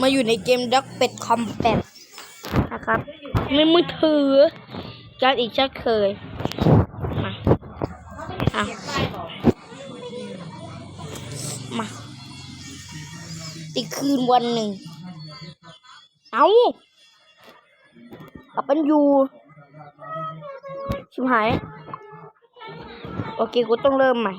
มาอยู่ในเกมด็อกเป็ดคอมแบทนะครับในมือถือการอีกช่นเคยมาอะมาอีกคืนวันหนึ่ง เอาเอาเป็นอยู่ชิบหาย โอเค กูต้องเริ่มใหม่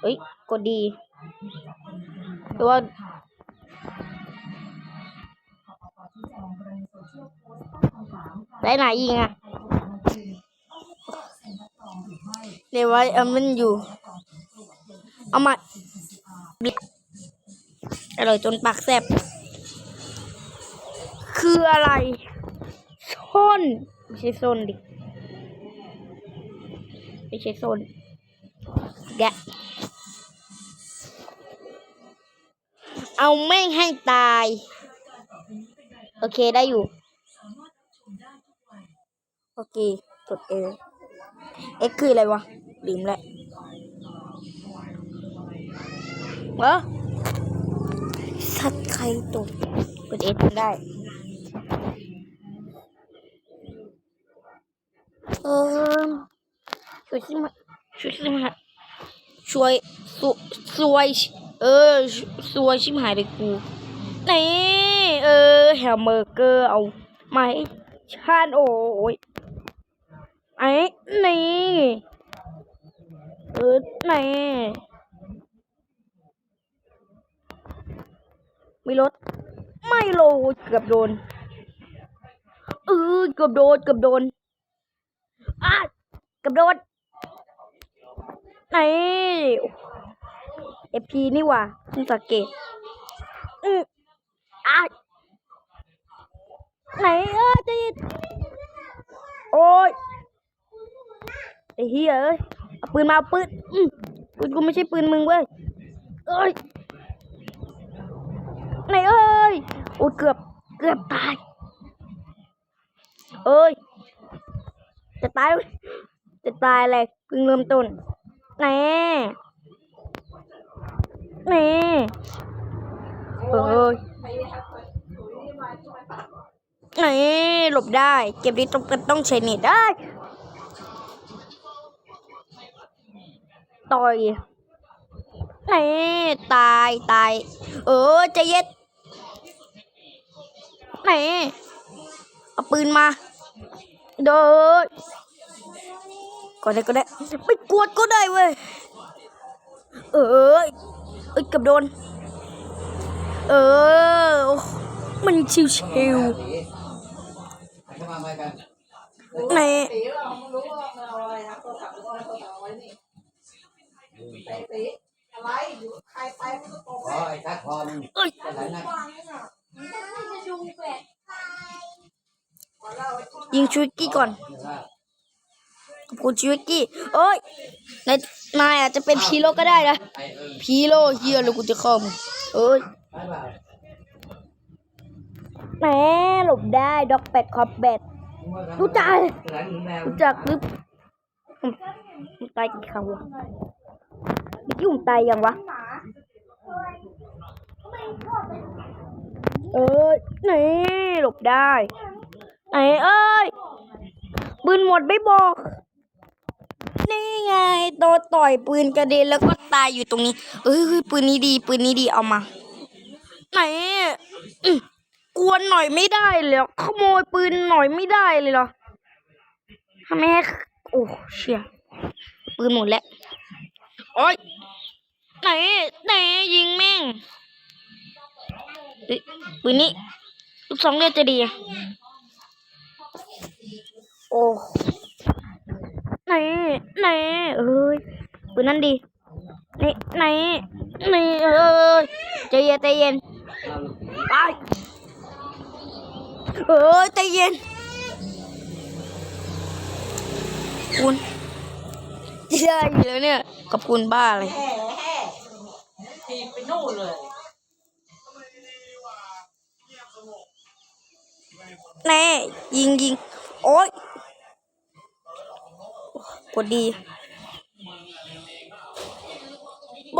เอ้ย กดดีหรือว่าได้ไหนยิงอะเรียกว่าเอามันอยู่ เอามาบิอร่อยจนปากแสบคืออะไรส้นไม่ใช่ส้นดิไม่ใช่ส้นแก เอาแม่งให้ตาย โอเคได้อยู่ โอเคกดเอเอ็กคืออะไรวะลืมแล้วเออสัตว์ใครตกกดเอทำได้เออช่วยสิมาช่วยสิมาช่วยสวสวย เออสวยชิมหายเลยกูนี่เออแฮมเบอร์เกอร์เอาไหมชาโอ้ยไอ้นี่เออนี่ไม่ลดไม่โลเกือบโดนเออเกือบโดนเกือบโดนอ้าเกือบโดนนี่ เอพีนี่ว่าเพิ่งสังเกตอืออ้าไหนเออจะยินโอ้ยไอ้เหี้ยเอ้ยเอาปืนมาปืนอืมปืนกูไม่ใช่ปืนมึงเว้ยเอ้ยไหนเอ้ยโอ้ยเกือบเกือบตายเอ้ยจะตายจะตายอะไรเพิ่งเริ่มต้นแน่ นี่เอ้ยแน่หลบได้ เก็บนี้ต้องต้องใช้เน็ตได้ ต่อยแน่ตายตาย เออใจเย็นแน่เอาปืนมาเด้อก็ได้ก็ได้ไม่กวดก็ได้เว้ย เออ เอ้ยเอ้ยเกับโดน เออ มันชิวชิวๆในตีเราไม่รู้ว่ามันเอาอะไรนะโทรศัพท์หรือว่าโทรศัพท์เอาไว้นี่ไปตีอะไรอยู่ใครไปมันก็ตกพอไอ้ทักพอมึงเอ้ยอะไรนะยิงชูกี้ก่อน ขอบคุณชูกี้เอ้ยนายนายอาจจะเป็นพีโร่ก็ได้นะพีโร่เฮียเลยกูจะเข้ามึงเอ้ยแหมหลบได้ด็อกแบทคอมแบทรู้จักรู้จักหรือผมผมตายกี่ครั้งวะเมื่อกี้ผมตายยังวะ เอ้ยนี่หลบได้ไหนเอ้ยปืนหมดไม่บอก นี่ไงโดนต่อยปืนกระเด็นแล้วก็ตายอยู่ตรงนี้ เอ้ยเฮ้ยปืนนี้ดีปืนนี้ดีเอามา ไหนกวนหน่อยไม่ได้เลยหรอขโมยปืนหน่อยไม่ได้เลยเหรอทำไมให้โอ้เชี่ยปืนหมดแล้วโอ้ยไหนไหนยิงแม่งปืนนี้ลูกสองเลือดจะดีอะโอ้ ไหนไหนเอ้ยปืนนั้นดีนี่ไหนนี่เอ้ยใจเย็นใจเย็นไปเอ้ยใจเย็นคุณได้อยู่แล้วเนี่ยกับคุณบ้าเลยแห่แห่ทีไปนู่นเลยแน่ยิงยิงโอ๊ย กดดีโบ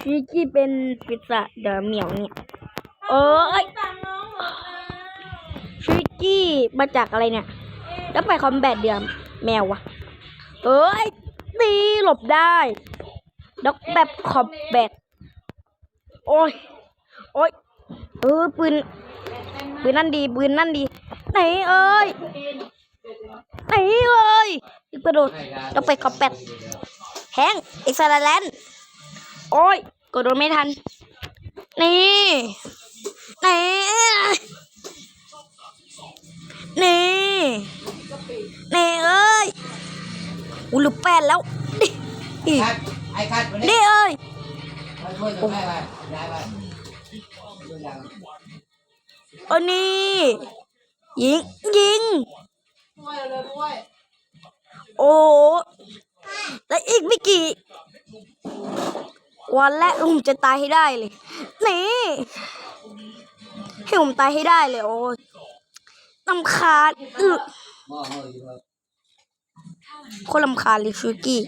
ชิกี้เป็นปิศาเดอเหมียวเนี่ยเอ้ยชิกี้มาจากอะไรเนี่ย แล้วไปคอมแบทเดือมแมววะเอ้ยตีหลบได้ ด็อกแบบคอมแบทโอ้ยโอ้ยเออปืนปืนนั่นดีปืนนั่นดี ไหนเอ้ยไหนเอ้ยอีกกระโดดต้องไปคอมแบทแฮงเอ็กซ์แลนด์โอ้ยกดโดนไม่ทัน นี่นี่นี่นี่เอ้ยอูหลุแปดแล้วดิดิคัดไอ้คัดวันนี้ดิเอ้ยมาช่วยกันได้ไหมได้ไหมดูยังโอ้นี่ ยิง ยิงด้วยเลยด้วยโอ้และอีกไม่กี่ วันแรกผมจะตายให้ได้เลย นี่ ให้ผมตายให้ได้เลย โอ้ยลำคาญอึมอมืออยู่ครับโคนลำคาญเลยชูกี้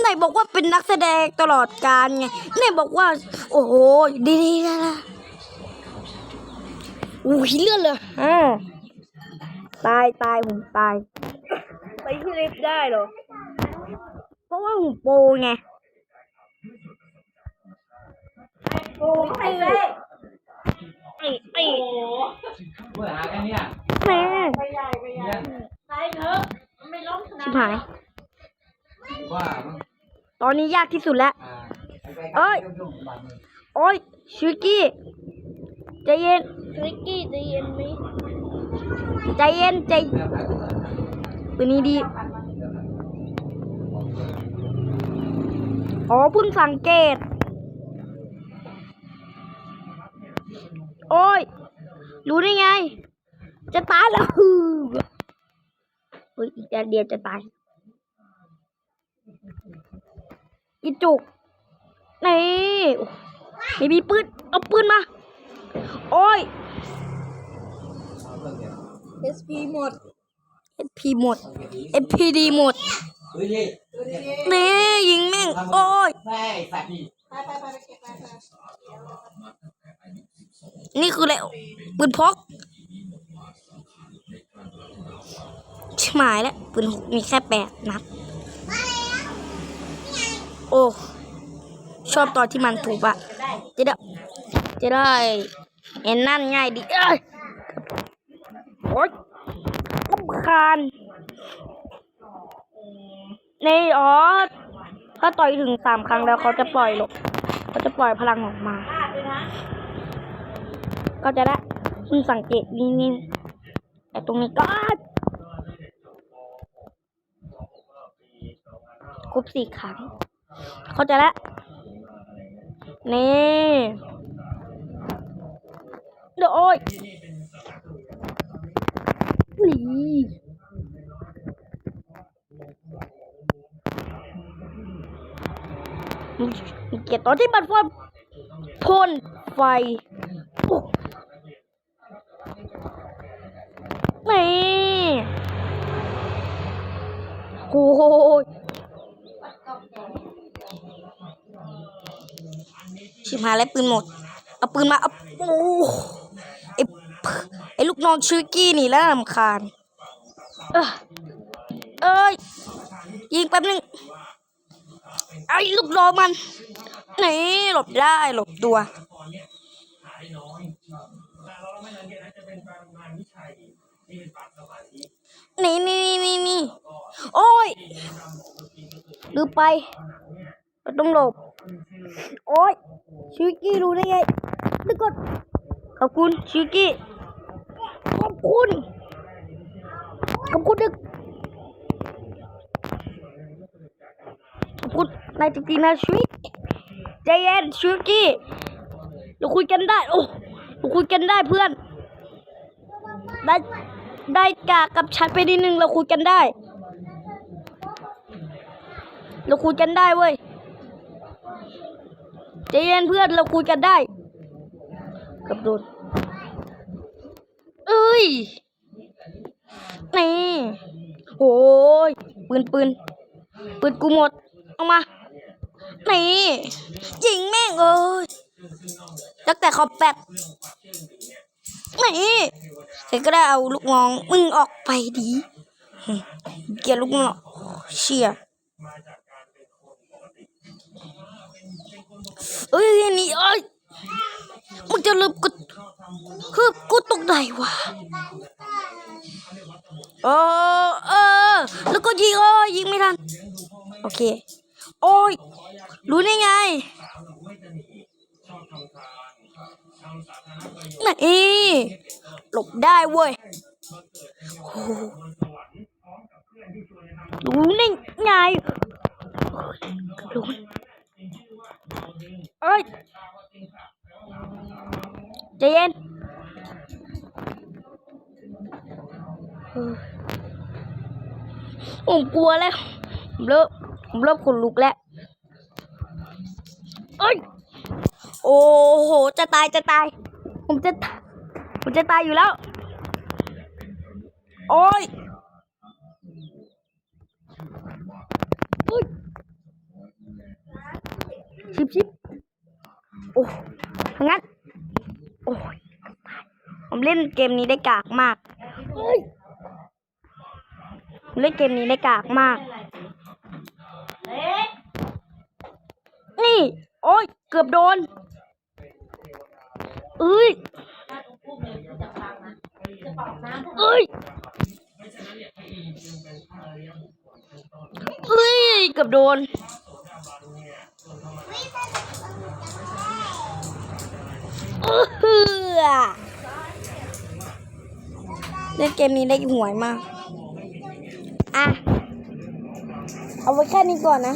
ไหนบอกว่าเป็นนักแสดงตลอดการไงไหนบอกว่า โอ้โหดีๆนะนะ อุ้ยเลื่อนเลยอ่าตายตายผมตาย ไปที่ลิฟต์ได้เหรอ เพราะว่าผมโปรไงโปรไอ้ไอ้ไอ้เมื่อหากันเนี่ยแม่ไปใหญ่ไปใหญ่ไปเถอะมันไม่ล้มขนาชิดบหาย ว่ามั้งตอนนี้ยากที่สุดแล้ว อ่าเอ้ยยุ่งๆบังเลยโอ้ยชูกี้ ใจเย็นชูกี้ใจเย็นไหมใจเย็นใจเรื่องหาตัวตัวนี้ดี อ๋อเพิ่งสังเกต โอ้ย รู้ได้ไง จะตายแล้วฮือเฮ้ยอีกแป๊บเดียวจะตาย อีจุก นี่ ไม่มีปืน เอาปืนมา โอ้ยเอาเรื่องเดียว SP หมด SP หมด FPD หมดเฮ้ยดิดูดีนี่ยิงแม่ง โอ้ยแม่สัตว์นี่ๆไปไปไปไปเก็บไปไปนี่คืออะไรปืนพกชิบหายแล้วปืนพกมีแค่แปดนัดโอ้ ชอบตอนที่มันถูกอะจะได้ จะได้เห็นนั่นง่ายดีเอ้ยโอ๊ยรำคาญในอ๋อถ้าต่อยถึงสามครั้งแล้วเขาจะปล่อยหรอกเขาจะปล่อยพลังออกมา ก็จะได้คุณสังเกตนี่นี่แต่ตรงนี้ก็ครบสี่ครั้ง เขาใจแล้วนี่ โอ้ยนี่มีเกียรติตอนที่มันพ่นพ่นไฟโอ้นี่โอ้ยชิบหายแล้วปืนหมด เอาปืนมาเอาโอ้ กน้องชื่อกี้นี่แล้วรำคาญเออเอ้ยยิงแป๊บนึงไอ้ลูกน้องมันนี่หลบได้หลบตัวนี่นี่นี่นี่โอ้ยลืมไปเราต้องหลบ โอ้ยชิวกี้รู้ได้ไงนึกก่อนขอบคุณชิวกี้ขอบ คุณขอบคุณดึกขอบคุณนายจริงๆนะชิวใจเย็นชิวกี้เราคุยกันได้ โอ้เราคุยกันได้เพื่อน ได้ได้กากับฉันไปนิดนึงเราคุยกันได้ เราคุยกันได้เว้ยใจเย็นเพื่อนเราคุยกันได้ กับโดน นี่โอ้ยปืนปืนปืนกูหมดเอามา นี่ยิงแม่งเอ้ยตั้งแต่ขอบแปดนี่ใครก็ได้เอาลูกน้องมึงออกไปดีเกลียดลูกน้องเชี่ยเอ้ยนนี่เอ้ย มึงจะลืมกูคือกูตกไหนวะเออเออ แล้วก็ยิงเออยิงไม่ทัน โอเค โอ้ย รู้ได้ไงนี่หลบได้เว้ยรู้ได้ไงรู้เอ้ย ใจเย็นผมกลัวแล้ว ผมเริ่มผมเริ่มขนลุกแล้วเอ้ยโอ้โห จะตายจะตาย ผมจะ ผมจะตายอยู่แล้ว โอ้ยเอ้ยชิบชิบโอ้งั้น โอ้ย ผม เล่นเกมนี้ได้กากมากเอ้ยผมเล่นเกมนี้ได้กากมากเอ๊ะนี่ โอ้ย เกือบโดนเอ้ยถ้ากูพูดเลยกูจะฟังนะจะปอกน้ำเอ้ยเอ้ย เกือบโดนเออ เล่นเกมนี้ได้หวยมาก อะ เอาไว้แค่นี้ก่อนนะ